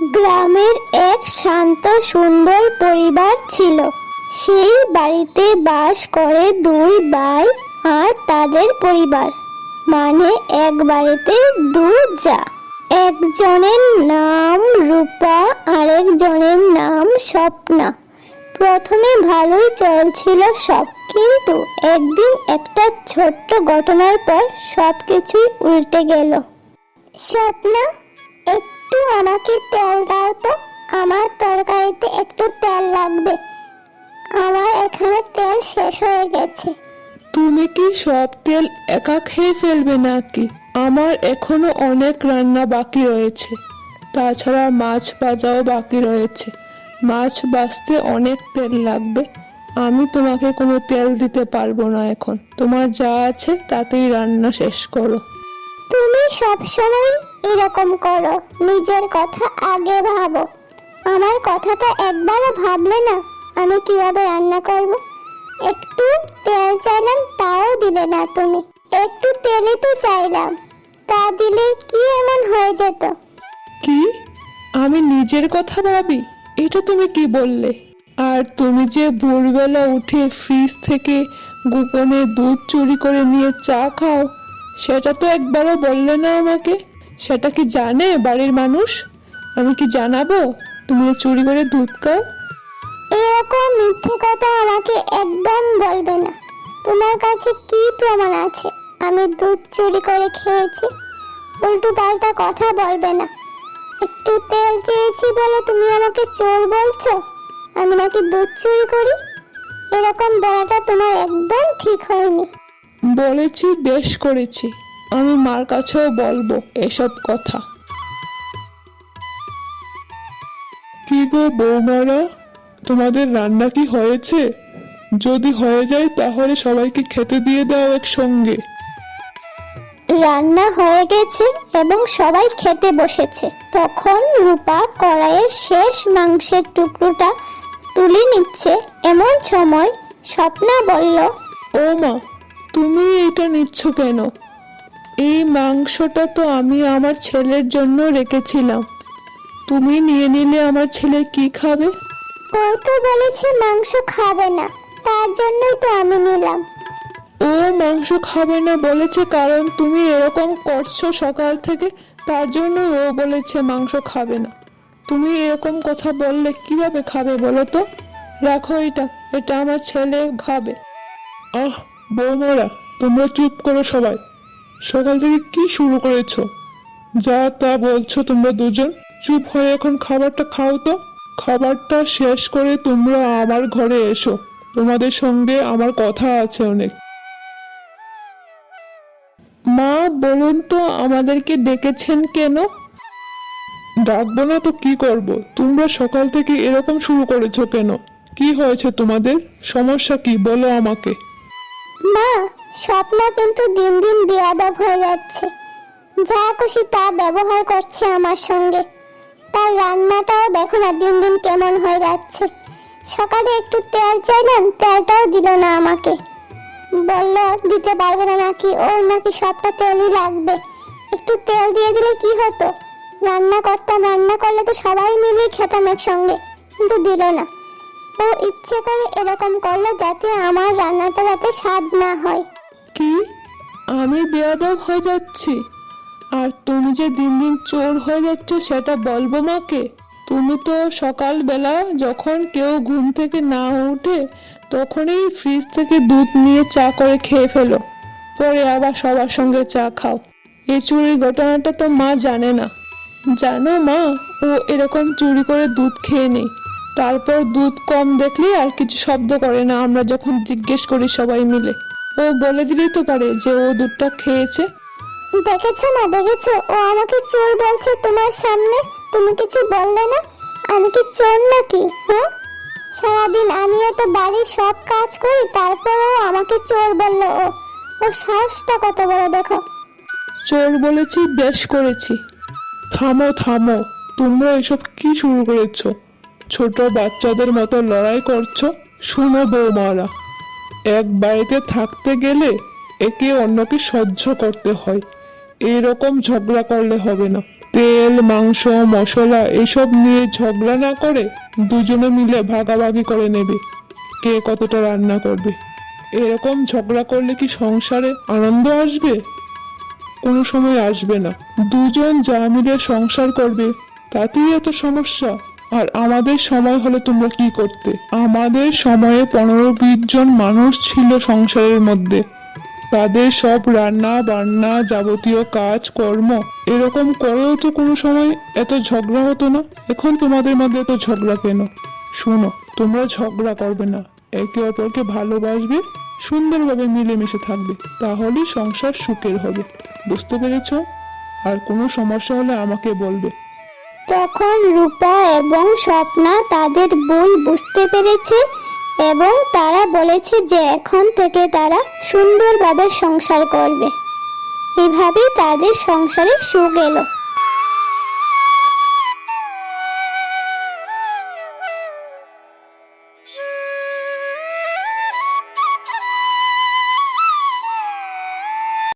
গ্রামের এক শান্ত, সুন্দর পরিবার ছিল। সেই বাড়িতে বাস করে দুই ভাই আর তাদের পরিবার। মানে এক বাড়িতে দু যা একজনের নাম রূপা, আরেকজনের নাম স্বপ্না। প্রথমে ভালোই চলছিল সব, কিন্তু একদিন একটা ছোট্ট ঘটনার পর সব কিছুই উল্টে গেল। স্বপ্না একটু আমাকে তেল দাও তো। আমার তরকারিতে একটু তেল লাগবে। আমার এখানে তেল শেষ হয়ে গেছে। তুমি কি সব তেল একা খেয়ে ফেলবে নাকি? আমার এখনও অনেক রান্না বাকি রয়েছে। তাছাড়া মাছ ভাজাও বাকি রয়েছে। মাছ ভাজতে অনেক তেল লাগবে। আমি তোমাকে কোনো তেল দিতে পারব না এখন। তোমার যা আছে তাতেই রান্না শেষ করো। তুমি সব সময় এরকম করো, নিজের কথা আগে ভাবো। আমার কথাটা একবারও ভাবলে না, আমি কীভাবে রান্না করব? একটু তেল চাইলাম, তাও দিলে না তুমি। একটু তেলই তো চাইলাম, তা দিলে কি এমন হয়ে যেত? কি? আমি নিজের কথা ভাবি? এটা তুমি কি বললে? আর তুমি যে ভোরবেলা উঠে ফ্রিজ থেকে গোপনে দুধ চুরি করে নিয়ে চা খাও, সেটা তো একবারও বললে না আমাকে। সেটা কি জানে বাড়ির মানুষ? আমি কি জানাব? তুমি চুরি করে দুধ খাও? এরকম মিথ্যে কথা আমাকে একদম বলবে না। তোমার কাছে কি প্রমাণ আছে? আমি দুধ চুরি করে খেয়েছি। উল্টো পাল্টা কথা বলবে না। একটু তেল চেয়েছি বলে তুমি আমাকে চোর বলছো? আমি নাকি দুধ চুরি করি? এরকম বলাটা তোমার একদম ঠিক হয়নি। বলেছি বেশ করেছি। আমি মার কাছেও বলব এসব কথা। কি গো বৌমারা? তোমাদের রান্না কি হয়েছে? যদি হয়ে যায় তাহলে সবাইকে খেতে দিয়ে দাও একসঙ্গে। রান্না হয়ে গেছে এবং সবাই খেতে বসেছে। তখন রূপা কড়াইয়ের শেষ মাংসের টুকরোটা তুলে নিচ্ছে। এমন সময় স্বপ্না বলল ও মা তুমি এটা নিচ্ছ কেন? এই মাংসটা তো আমি আমার ছেলের জন্য রেখেছিলাম। তুমি নিয়ে নিলে আমার ছেলে কি খাবে? ওই তো বলেছে মাংস খাবে না তার জন্যই তো আমি নিলাম। ও মাংস খাবে না বলেছে কারণ তুমি এরকম করছ সকাল থেকে তার জন্য ও বলেছে মাংস খাবে না। তুমি এরকম কথা বললে কীভাবে খাবে বলো তো? রাখো এটা এটা আমার ছেলে খাবে। আহ বৌমারা তোমরা চুপ করো সবাই। সকাল থেকে কি শুরু করেছ? যা তা বলছো তোমরা দুজন। চুপ হয়ে এখন খাবারটা খাও তো। খাবারটা শেষ করে তোমরা আমার ঘরে এসো। তোমাদের সঙ্গে আমার কথা আছে অনেক। মা, বলুন তো আমাদেরকে ডেকেছেন কেন? ডাকবো না তো কি করব? তোমরা সকাল থেকে এরকম শুরু করেছ কেন? কি হয়েছে তোমাদের? সমস্যা কি? বলো আমাকে। মা স্বপ্না কিন্তু দিন দিন বেয়াদব হয়ে যাচ্ছে। যা খুশি তা ব্যবহার করছে আমার সঙ্গে। তার রান্নাটাও দেখো না দিন দিন কেমন হয়ে যাচ্ছে। সকালে একটু তেল চাইলাম, তেলটাও দিল না আমাকে। বলল, দিতে পারবে না নাকি? ওর নাকি সবটা তেলই লাগবে। একটু তেল দিয়ে দিলে কি হতো? রান্না করতাম, রান্না করলে তো সবাই মিলেই খেতাম একসঙ্গে। কিন্তু দিল না। ও ইচ্ছে করে এরকম করল যাতে আমার রান্নাটা যাতে স্বাদ না হয়। কি? আমি বেয়াদব হয়ে যাচ্ছি। আর তুমি যে দিন দিন চোর হয়ে যাচ্ছ, সেটা বলব মাকে। তুমি তো সকালবেলা যখন কেউ ঘুম থেকে না উঠে, তখনই ফ্রিজ থেকে দুধ নিয়ে চা করে খেয়ে ফেলো। পরে আবার সবার সঙ্গে চা খাও। এই চুরির ঘটনাটা তো মা জানে না। জানো মা, ও এরকম চুরি করে দুধ খেয়ে নেই। তারপর দুধ কম দেখলে আর কিছু শব্দ করে না। আমরা যখন জিজ্ঞেস করি সবাই মিলে। ও বলে দিলেই তো পারে যে ও দুধটা খেয়েছে। দেখেছ না দেখেছ? ও আমাকে চোর বলছে তোমার সামনে। তুমি কিছু বললে না? আমি কি চোর নাকি? হ্যাঁ? সারাদিন আমি এত বাড়ির সব কাজ করি তারপরেও আমাকে চোর বলল। ও ও সাহসটা কত বড় দেখো। চোর বলেছি বেশ করেছি। থামো থামো তোমরা এসব কি শুরু করেছ? ছোট বাচ্চাদের মতো লড়াই করছ? শুনো বৌমারা। এক বাড়িতে থাকতে গেলে একে অন্যকে সহ্য করতে হয়। এরকম ঝগড়া করলে হবে না। তেল, মাংস, মশলা এসব নিয়ে ঝগড়া না করে দুজনে মিলে ভাগাভাগি করে নেবে। কে কতটা রান্না করবে? এরকম ঝগড়া করলে কি সংসারে আনন্দ আসবে? কোনো সময় আসবে না। দুজন যা মিলে সংসার করবে, তাতেই এত সমস্যা। আর আমাদের সময় হলে তোমরা কি করতে? আমাদের সময়ে পনেরো বিশ জন মানুষ ছিল সংসারের মধ্যে। তাদের সব রান্না বান্না যাবতীয় কাজ, কর্ম, এরকম করেও তো কোনো সময় এত ঝগড়া হতো না? এখন তোমাদের মধ্যে এত ঝগড়া কেন? শোনো, তোমরা ঝগড়া করবে না। একে অপরকে ভালোবাসবে, সুন্দরভাবে মিলেমিশে থাকবে। তাহলেই সংসার সুখের হবে। বুঝতে পেরেছ? আর কোনো সমস্যা হলে আমাকে বলবে। তখন রূপা এবং স্বপ্না তাদের ভুল বুঝতে পেরেছে এবং তারা বলেছে যে এখন থেকে তারা সুন্দরভাবে সংসার করবে। এভাবেই তাদের সংসারে সুখ এলো।